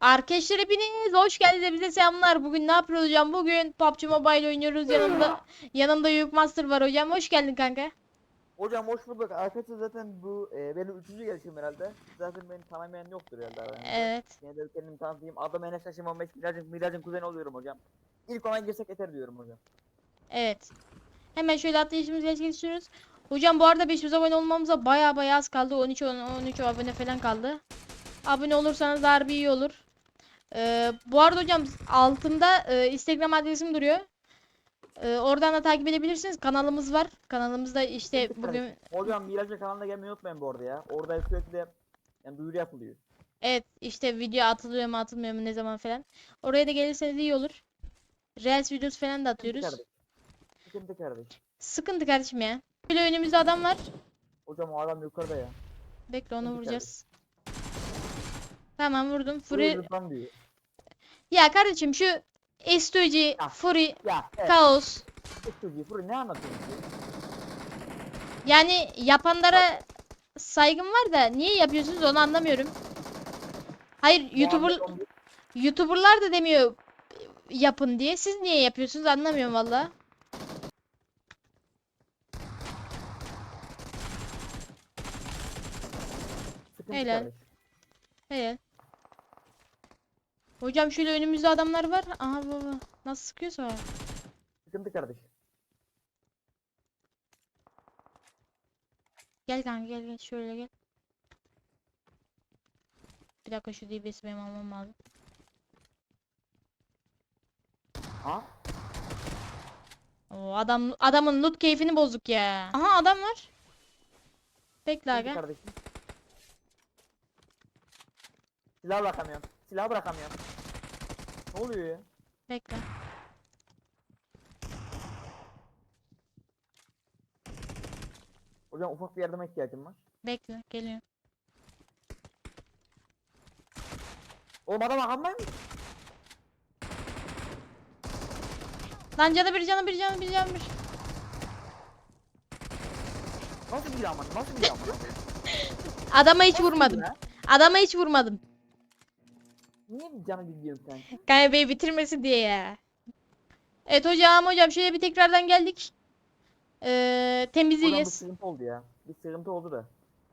Arkadaşlar hepiniz hoş geldiniz bize selamlar. Bugün ne yapıyoruz hocam? Bugün PUBG Mobile oynuyoruz. Yanımda yanımda Yük Master var hocam. Hoş geldin kanka. Hocam hoş bulduk. Arkadaşlar zaten bu e, benim üçüncü gelişim herhalde. Zaten beni tanımayan yoktur herhalde. Evet. Yine de kendimi tanıtayım. Adım Enes Taşım 15 Miracın, Miracın kuzeni oluyorum hocam. İlk ona girsek yeter diyorum hocam. Evet. Hemen şöyle atlayışımızı gerçekleştiriyoruz. Hocam bu arada 500 abone olmamıza baya baya az kaldı. 13 13 abone falan kaldı. Abone olursanız harbi iyi olur. Ee, bu arada hocam altımda e, Instagram adresim duruyor. Ee, oradan da takip edebilirsiniz. Kanalımız var. Kanalımızda işte bugün Hocam Miracın kanalına gelmeyi unutmayın bu arada ya. Orada sürekli yani duyuru yapılıyor. Evet işte video atılıyor mu atılmıyor mu ne zaman falan. Oraya da gelirseniz iyi olur. Reels videosu falan da Sıkıntı atıyoruz. Sıkıntı kardeş. Sıkıntı kardeşim ya. Böyle önümüzde adam var. Hocam o adam yukarıda ya. Bekle onu Sıkıntı vuracağız. Tamam vurdum. Fury diyor. Ya kardeşim şu S2G, Ya. Fury, Ya evet. Kaos. Çocuğu Fury ne anlatıyorsun? Yani yapanlara saygım var da niye yapıyorsunuz onu anlamıyorum. Hayır YouTuber, YouTuber'lar da demiyor yapın diye. Siz niye yapıyorsunuz anlamıyorum valla. Helal. Helal. Hocam şöyle önümüzde adamlar var. Aha baba. Nasıl sıkıyorsa. Sıkıntı kardeş. Gel kanka gel gel şöyle gel. Bir dakika şu DBS'i benim almam lazım. Ha? Oo, adam adamın loot keyfini bozduk ya. Aha adam var. Bekle aga. kardeşim. Silah. Silah bırakamıyorum. Ne oluyor ya? Bekle. Hocam ufak bir yardıma ihtiyacım var. Bekle geliyorum. Oğlum adam arkamda mı? Lan canı bir canı bir canı bir canı bir. Nasıl bir ama? Nasıl bir ama? Adama hiç vurmadım. Adama hiç vurmadım. Niye canı gidiyorsun sen? Kanka beni bitirmesin diye ya. Evet hocam hocam şöyle bir tekrardan geldik. Ee, Hocam bir temizleyeceğiz. sıkıntı oldu ya. Bir sıkıntı oldu da.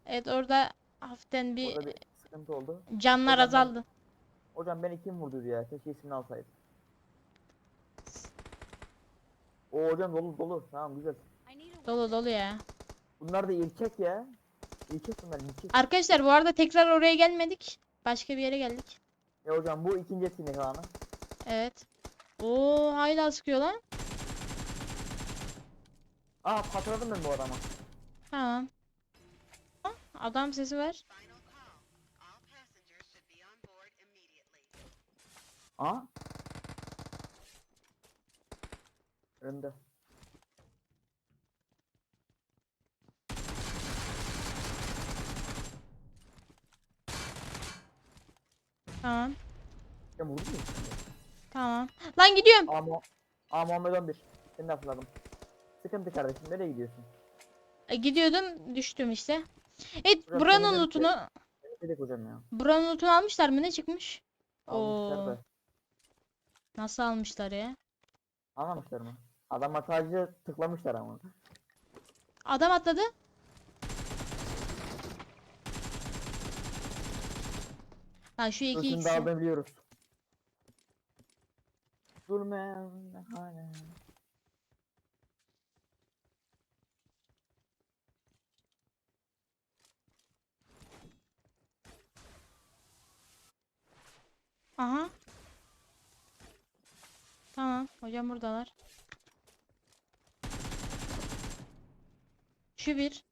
Evet orada hafiften bir Orada bir sıkıntı oldu. canlar Hocam ben- azaldı. Hocam beni kim vurdu ya? Keşke ismini alsaydım. O hocam dolu dolu. Tamam güzel. Dolu dolu ya. Bunlar da ilkek ya. İlkek bunlar ilkek. Arkadaşlar bu arada tekrar oraya gelmedik. Başka bir yere geldik. Ya hocam bu ikinci etkinlik alanı. Evet. Oo hala sıkıyor lan. Aa patladım ben bu adamı. Tamam. Adam sesi var. Final call. Tamam. Ya vurdu mu? Tamam. Lan gidiyorum. Aa, Mu- Aa Muhammed 11. Seni de hatırladım. Sıkıntı kardeşim nereye gidiyorsun? E, gidiyordum düştüm işte. Evet Hocam buranın lootunu dedik hocam ya. buranın lootunu almışlar mı ne çıkmış? Almışlar Oo. da. Nasıl almışlar ya? Anlamışlar mı? Adama sadece tıklamışlar ama. Adam atladı. Lan şu iki Hırsını ikisi. da aldığını biliyoruz. Durmayan hala. Aha. Tamam. Hocam buradalar. Şu bir.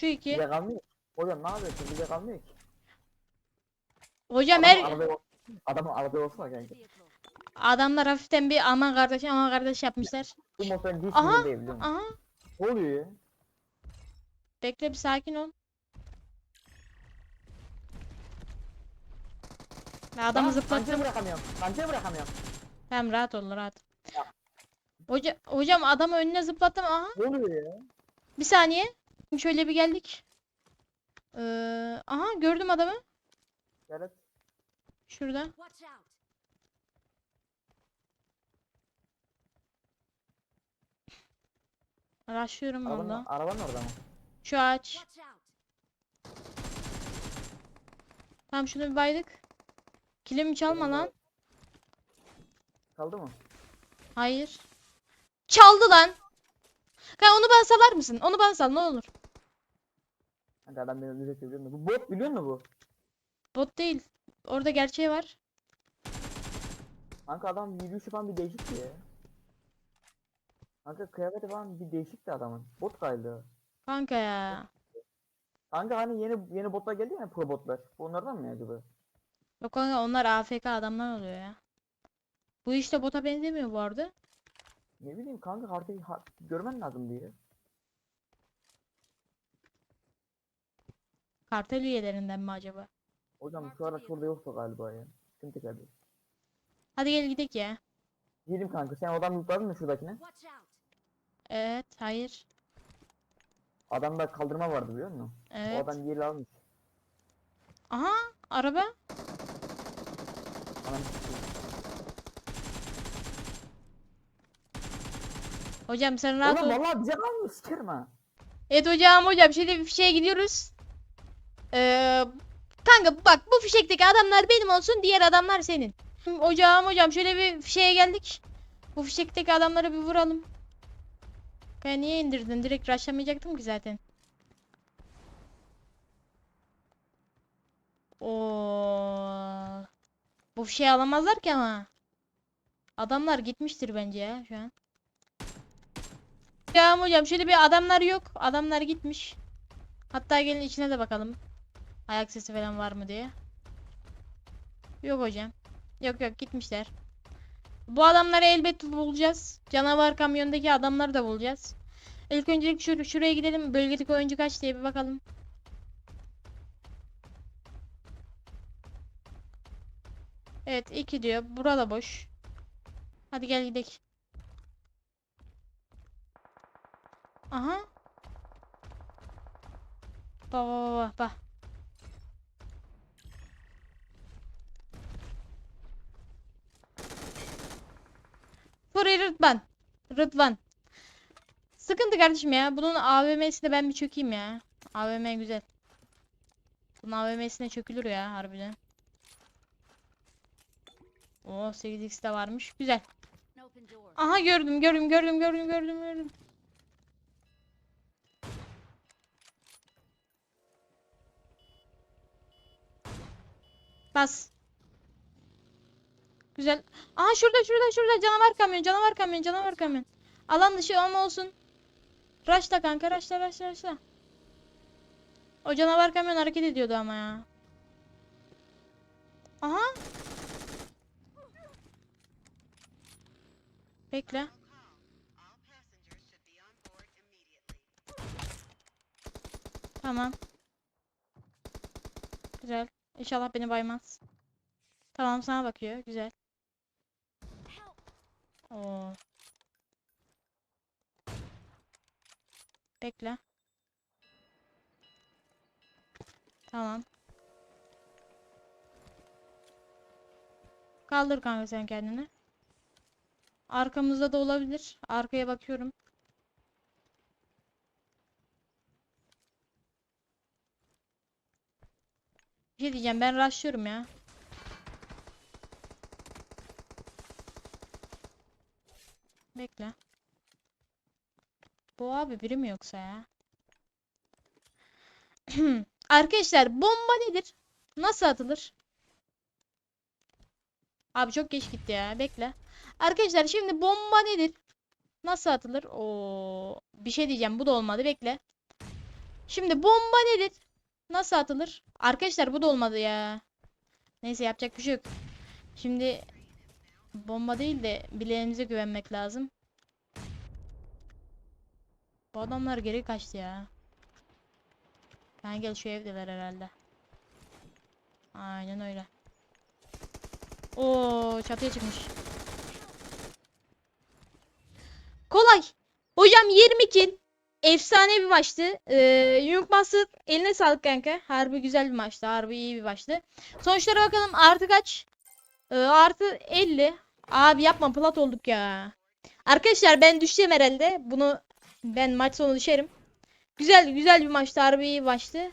Şu iki. Bize kalmıyor. Hocam ne yapıyorsun? Bize kalmıyor ki. Hocam Adamın her arabaya- Adamın arabaya olsana kanka. adamlar hafiften bir aman kardeş aman kardeş yapmışlar. Bu motorun hiç Aha, değil biliyor musun? Aha. Ne oluyor ya? Bekle bir sakin ol. Ya adamı zıplattım. Kancayı bırakamıyorum. Kancayı bırakamıyorum. Tamam rahat ol rahat. Hoca, hocam adamı önüne zıplattım. Aha. Ne oluyor ya? Bir saniye. Şöyle bir geldik. Ee, aha gördüm adamı. Evet. Şurada. Araşıyorum Arabanın, valla. arabanın orada mı? Şu ağaç. Tamam şunu bir baydık. Kilimi çalma lan. Kaldı mı? Hayır. Çaldı lan. Kanka onu bana salar mısın? Onu bana sal ne olur. Hadi adam beni öldürecek biliyor musun? Bu bot biliyor musun bu? Bot değil. Orada gerçeği var. Kanka adam yürüyüşü falan bir değişikti ya. Kanka kıyafeti falan bir değişikti adamın. Bot galiba. Kanka ya. Kanka hani yeni yeni botlar geldi ya pro botlar. Bu onlardan mı acaba? Yok kanka onlar AFK adamlar oluyor ya. Bu işte bota benzemiyor bu arada. Ne bileyim kanka haritayı ha- görmen lazım diye. Kartel üyelerinden mi acaba? Hocam şu ara şurada yoksa galiba ya. Sıkıntı geldi. Hadi gel gidelim ya. Gidelim kanka sen adam yükledin mi şuradakine? Evet, hayır. Adamda kaldırma vardı biliyor musun? O Evet. adam yeri almış. Aha, araba. Adam Hocam sen rahat Oğlum ol. vallahi bize kalmıyor sikerim ha. Evet hocam hocam şimdi bir fişeye gidiyoruz. Ee, kanka bak bu fişekteki adamlar benim olsun diğer adamlar senin. Hocam hocam şöyle bir fişeye geldik. Bu fişekteki adamları bir vuralım. Kaya niye indirdin? Direkt rushlamayacaktım ki zaten. Oo. Bu fişeği alamazlar ki ama. Adamlar gitmiştir bence ya şu an. Ya hocam şöyle bir adamlar yok. Adamlar gitmiş. Hatta gelin içine de bakalım. Ayak sesi falan var mı diye. Yok hocam. Yok yok gitmişler. Bu adamları elbet bulacağız. Canavar kamyondaki adamları da bulacağız. İlk öncelik şur şuraya gidelim. Bölgedeki oyuncu kaç diye bir bakalım. Evet 2 diyor. Burada boş. Hadi gel gidelim. Aha. Bak bak bak Furi Rıdvan. Rıdvan. Sıkıntı kardeşim ya. Bunun AVM'sine ben bir çökeyim ya. AVM güzel. Bunun AVM'sine çökülür ya harbiden. O 8x de varmış. Güzel. Aha gördüm gördüm gördüm gördüm gördüm gördüm. Bas. Güzel. Aha şurada şurada şurada canavar kamyon canavar kamyon canavar kamyon. Alan dışı ama olsun. Raşla kanka raşla raşla raşla. O canavar kamyon hareket ediyordu ama ya. Aha. Bekle. Tamam. Güzel. İnşallah beni baymaz. Tamam sana bakıyor. Güzel. Oo. Bekle. Tamam. Kaldır kanka sen kendini. Arkamızda da olabilir. Arkaya bakıyorum. Bir şey diyeceğim ben rushlıyorum ya. Bekle. Bu abi biri mi yoksa ya? Arkadaşlar bomba nedir? Nasıl atılır? Abi çok geç gitti ya. Bekle. Arkadaşlar şimdi bomba nedir? Nasıl atılır? Oo, bir şey diyeceğim. Bu da olmadı. Bekle. Şimdi bomba nedir? Nasıl atılır? Arkadaşlar bu da olmadı ya. Neyse yapacak bir şey yok. Şimdi bomba değil de bileğimize güvenmek lazım. Bu adamlar geri kaçtı ya. Ben gel şu evdeler herhalde. Aynen öyle. Oo çatıya çıkmış. Kolay. Hocam 20 kill. Efsane bir maçtı. Ee, Young Master eline sağlık kanka. Harbi güzel bir maçtı. Harbi iyi bir maçtı. Sonuçlara bakalım. Artı kaç? Ee, artı 50. Abi yapma plat olduk ya. Arkadaşlar ben düşeceğim herhalde. Bunu ben maç sonu düşerim. Güzel güzel bir maçtı. Harbi iyi maçtı.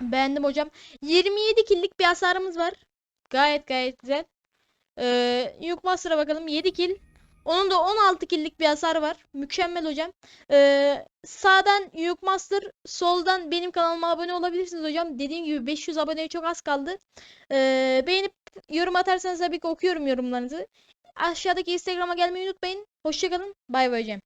Beğendim hocam. 27 killik bir hasarımız var. Gayet gayet güzel. Ee, Yük Master'a bakalım. 7 kill. Onun da 16 killik bir hasarı var. Mükemmel hocam. Ee, sağdan Yük Master, soldan benim kanalıma abone olabilirsiniz hocam. Dediğim gibi 500 aboneye çok az kaldı. Ee, beğenip yorum atarsanız tabii ki okuyorum yorumlarınızı. Aşağıdaki Instagram'a gelmeyi unutmayın. Hoşçakalın. Bay bay hocam.